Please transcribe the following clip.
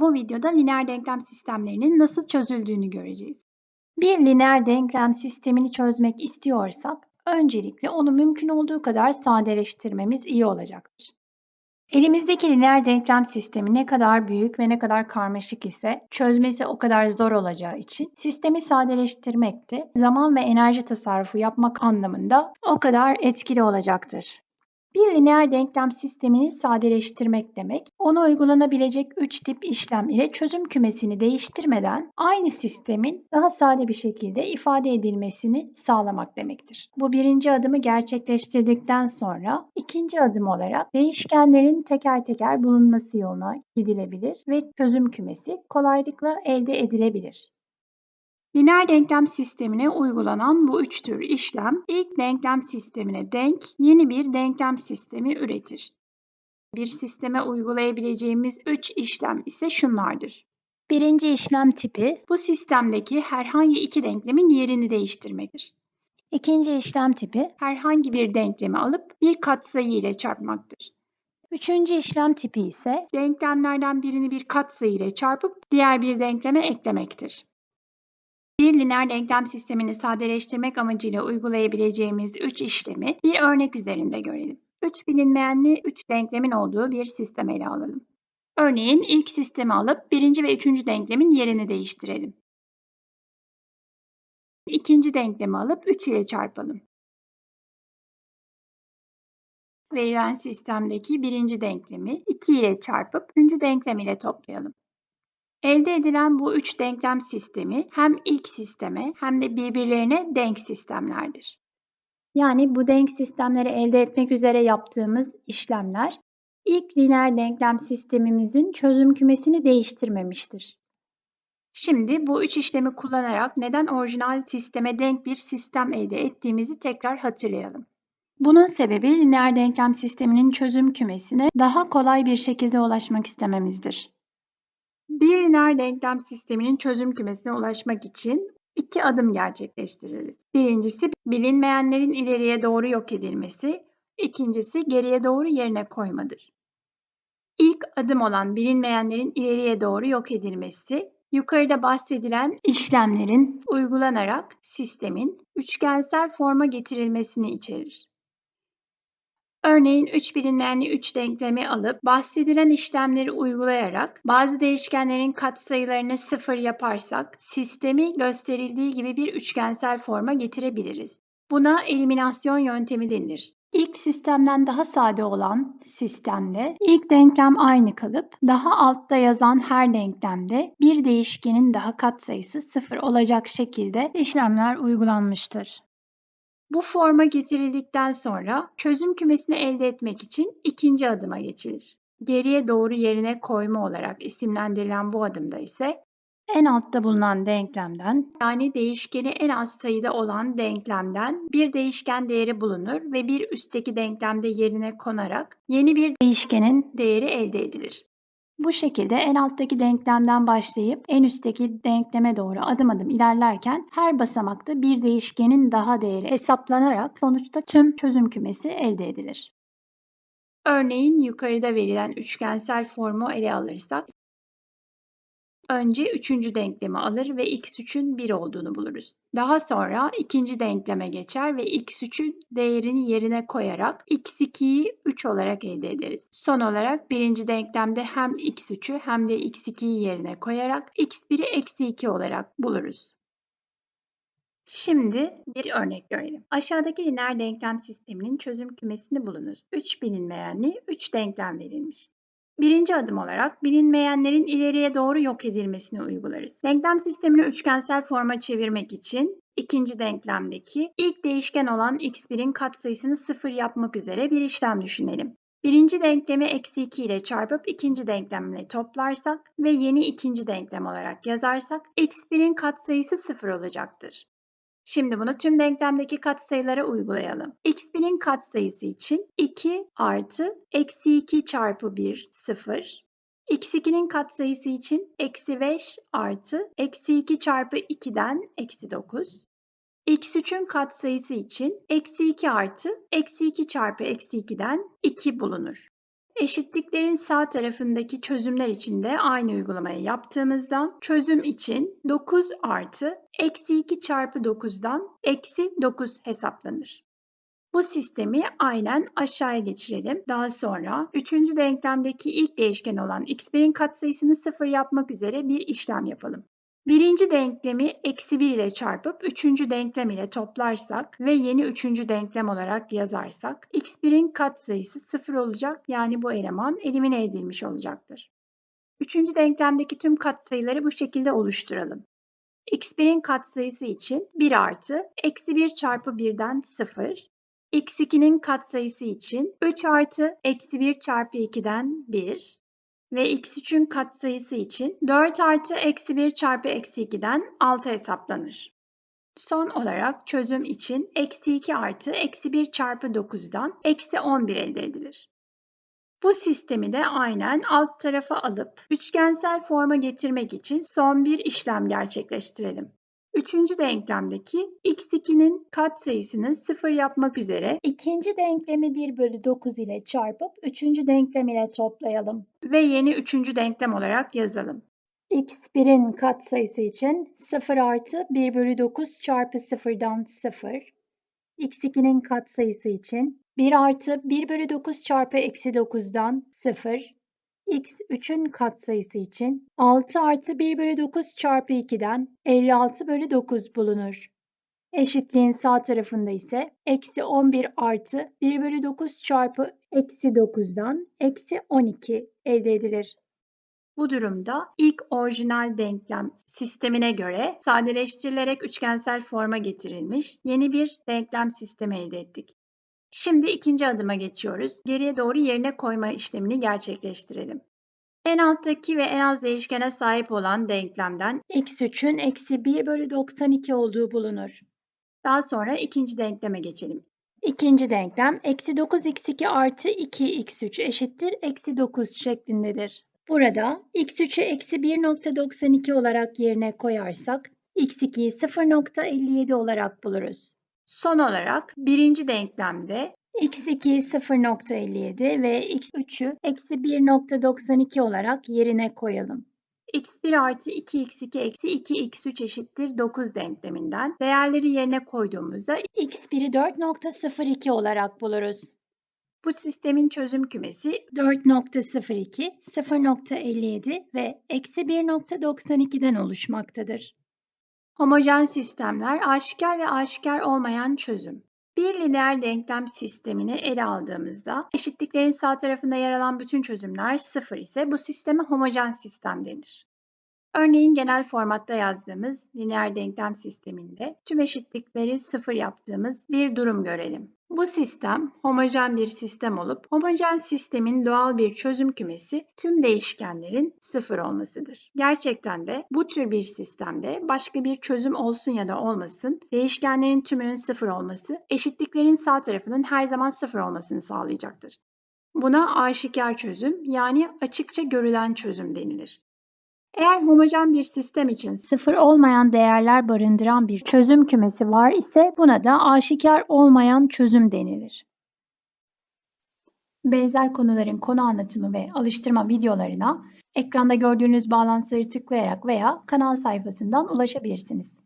Bu videoda lineer denklem sistemlerinin nasıl çözüldüğünü göreceğiz. Bir lineer denklem sistemini çözmek istiyorsak öncelikle onu mümkün olduğu kadar sadeleştirmemiz iyi olacaktır. Elimizdeki lineer denklem sistemi ne kadar büyük ve ne kadar karmaşık ise çözmesi o kadar zor olacağı için sistemi sadeleştirmek de zaman ve enerji tasarrufu yapmak anlamında o kadar etkili olacaktır. Bir lineer denklem sistemini sadeleştirmek demek, ona uygulanabilecek 3 tip işlem ile çözüm kümesini değiştirmeden aynı sistemin daha sade bir şekilde ifade edilmesini sağlamak demektir. Bu birinci adımı gerçekleştirdikten sonra ikinci adım olarak değişkenlerin teker teker bulunması yoluna gidilebilir ve çözüm kümesi kolaylıkla elde edilebilir. Lineer denklem sistemine uygulanan bu üç tür işlem ilk denklem sistemine denk yeni bir denklem sistemi üretir. Bir sisteme uygulayabileceğimiz üç işlem ise şunlardır. Birinci işlem tipi bu sistemdeki herhangi iki denklemin yerini değiştirmektir. İkinci işlem tipi herhangi bir denklemi alıp bir katsayı ile çarpmaktır. Üçüncü işlem tipi ise denklemlerden birini bir katsayı ile çarpıp diğer bir denkleme eklemektir. Bir lineer denklem sistemini sadeleştirmek amacıyla uygulayabileceğimiz üç işlemi bir örnek üzerinde görelim. Üç bilinmeyenli üç denklemin olduğu bir sistem ele alalım. Örneğin ilk sistemi alıp birinci ve üçüncü denklemin yerini değiştirelim. İkinci denklemi alıp 3 ile çarpalım. Verilen sistemdeki birinci denklemi 2 ile çarpıp üçüncü denklem ile toplayalım. Elde edilen bu üç denklem sistemi hem ilk sisteme hem de birbirlerine denk sistemlerdir. Yani bu denk sistemleri elde etmek üzere yaptığımız işlemler ilk lineer denklem sistemimizin çözüm kümesini değiştirmemiştir. Şimdi bu üç işlemi kullanarak neden orijinal sisteme denk bir sistem elde ettiğimizi tekrar hatırlayalım. Bunun sebebi lineer denklem sisteminin çözüm kümesine daha kolay bir şekilde ulaşmak istememizdir. Bir lineer denklem sisteminin çözüm kümesine ulaşmak için iki adım gerçekleştiririz. Birincisi bilinmeyenlerin ileriye doğru yok edilmesi, ikincisi geriye doğru yerine koymadır. İlk adım olan bilinmeyenlerin ileriye doğru yok edilmesi, yukarıda bahsedilen işlemlerin uygulanarak sistemin üçgensel forma getirilmesini içerir. Örneğin 3 bilinmeyenli 3 denklemi alıp bahsedilen işlemleri uygulayarak bazı değişkenlerin katsayılarını sıfır yaparsak sistemi gösterildiği gibi bir üçgensel forma getirebiliriz. Buna eliminasyon yöntemi denir. İlk sistemden daha sade olan sistemde ilk denklem aynı kalıp daha altta yazan her denklemde bir değişkenin daha katsayısı sıfır olacak şekilde işlemler uygulanmıştır. Bu forma getirildikten sonra çözüm kümesini elde etmek için ikinci adıma geçilir. Geriye doğru yerine koyma olarak isimlendirilen bu adımda ise en altta bulunan denklemden yani değişkeni en az sayıda olan denklemden bir değişken değeri bulunur ve bir üstteki denklemde yerine konarak yeni bir değişkenin değeri elde edilir. Bu şekilde en alttaki denklemden başlayıp en üstteki denkleme doğru adım adım ilerlerken her basamakta bir değişkenin daha değeri hesaplanarak sonuçta tüm çözüm kümesi elde edilir. Örneğin yukarıda verilen üçgensel formu ele alırsak Önce üçüncü denklemi alır ve x3'ün 1 olduğunu buluruz. Daha sonra ikinci denkleme geçer ve x3'ün değerini yerine koyarak x2'yi 3 olarak elde ederiz. Son olarak birinci denklemde hem x3'ü hem de x2'yi yerine koyarak x1'i eksi 2 olarak buluruz. Şimdi bir örnek görelim. Aşağıdaki lineer denklem sisteminin çözüm kümesini bulunuz. 3 bilinmeyenli 3 denklem verilmiş. Birinci adım olarak bilinmeyenlerin ileriye doğru yok edilmesini uygularız. Denklem sistemini üçgensel forma çevirmek için ikinci denklemdeki ilk değişken olan x1'in katsayısını sıfır yapmak üzere bir işlem düşünelim. Birinci denklemi eksi 2 ile çarpıp ikinci denklemle toplarsak ve yeni ikinci denklem olarak yazarsak x1'in katsayısı sıfır olacaktır. Şimdi bunu tüm denklemdeki katsayılara uygulayalım. x1'in katsayısı için 2 artı eksi 2 çarpı 1 0. x2'nin katsayısı için eksi 5 artı eksi 2 çarpı 2'den eksi 9. x3'ün katsayısı için eksi 2 artı eksi 2 çarpı eksi 2'den 2 bulunur. Eşitliklerin sağ tarafındaki çözümler için de aynı uygulamayı yaptığımızdan çözüm için 9 artı eksi 2 çarpı 9'dan eksi 9 hesaplanır. Bu sistemi aynen aşağıya geçirelim. Daha sonra 3. denklemdeki ilk değişken olan x1'in katsayısını 0 yapmak üzere bir işlem yapalım. Birinci denklemi eksi 1 ile çarpıp üçüncü denklem ile toplarsak ve yeni üçüncü denklem olarak yazarsak x1'in katsayısı 0 olacak yani bu eleman elimine edilmiş olacaktır. Üçüncü denklemdeki tüm katsayıları bu şekilde oluşturalım. x1'in katsayısı için 1 artı eksi 1 çarpı 1'den 0, x2'nin katsayısı için 3 artı eksi 1 çarpı 2'den 1 ve x3'ün katsayısı için 4 artı eksi 1 çarpı eksi 2'den 6 hesaplanır. Son olarak çözüm için eksi 2 artı eksi 1 çarpı 9'dan eksi 11 elde edilir. Bu sistemi de aynen alt tarafa alıp üçgensel forma getirmek için son bir işlem gerçekleştirelim. Üçüncü denklemdeki x2'nin katsayısını 0 yapmak üzere ikinci denklemi 1 bölü 9 ile çarpıp üçüncü denklem ile toplayalım. ve yeni üçüncü denklem olarak yazalım. x1'in katsayısı için 0 artı 1 bölü 9 çarpı 0'dan 0. x2'nin katsayısı için 1 artı 1 bölü 9 çarpı eksi 9'dan 0. x3'ün katsayısı için 6 artı 1 bölü 9 çarpı 2'den 56 bölü 9 bulunur. Eşitliğin sağ tarafında ise eksi 11 artı 1 bölü 9 çarpı eksi 9'dan eksi 12 elde edilir. Bu durumda ilk orijinal denklem sistemine göre sadeleştirilerek üçgensel forma getirilmiş yeni bir denklem sistemi elde ettik. Şimdi ikinci adıma geçiyoruz. Geriye doğru yerine koyma işlemini gerçekleştirelim. En alttaki ve en az değişkene sahip olan denklemden x3'ün eksi 1 bölü 92 olduğu bulunur. daha sonra ikinci denkleme geçelim. İkinci denklem eksi 9x2 artı 2x3 eşittir eksi 9 şeklindedir. Burada x3'ü eksi 1.92 olarak yerine koyarsak x2'yi 0.57 olarak buluruz. Son olarak birinci denklemde x2'yi 0.57 ve x3'ü eksi 1.92 olarak yerine koyalım. x1 artı 2x2 eksi 2x3 eşittir 9 denkleminden değerleri yerine koyduğumuzda x1'i 4.02 olarak buluruz. bu sistemin çözüm kümesi 4.02, 0.57 ve eksi 1.92'den oluşmaktadır. Homojen sistemler aşikar ve aşikar olmayan çözüm. Bir lineer denklem sistemini ele aldığımızda eşitliklerin sağ tarafında yer alan bütün çözümler sıfır ise bu sisteme homojen sistem denir. Örneğin genel formatta yazdığımız lineer denklem sisteminde tüm eşitlikleri sıfır yaptığımız bir durum görelim. Bu sistem homojen bir sistem olup homojen sistemin doğal bir çözüm kümesi tüm değişkenlerin sıfır olmasıdır. Gerçekten de bu tür bir sistemde başka bir çözüm olsun ya da olmasın değişkenlerin tümünün sıfır olması eşitliklerin sağ tarafının her zaman sıfır olmasını sağlayacaktır. Buna aşikar çözüm yani açıkça görülen çözüm denilir. Eğer homojen bir sistem için Sıfır olmayan değerler barındıran bir çözüm kümesi var ise buna da aşikar olmayan çözüm denilir. benzer konuların konu anlatımı ve alıştırma videolarına ekranda gördüğünüz bağlantıları tıklayarak veya kanal sayfasından ulaşabilirsiniz.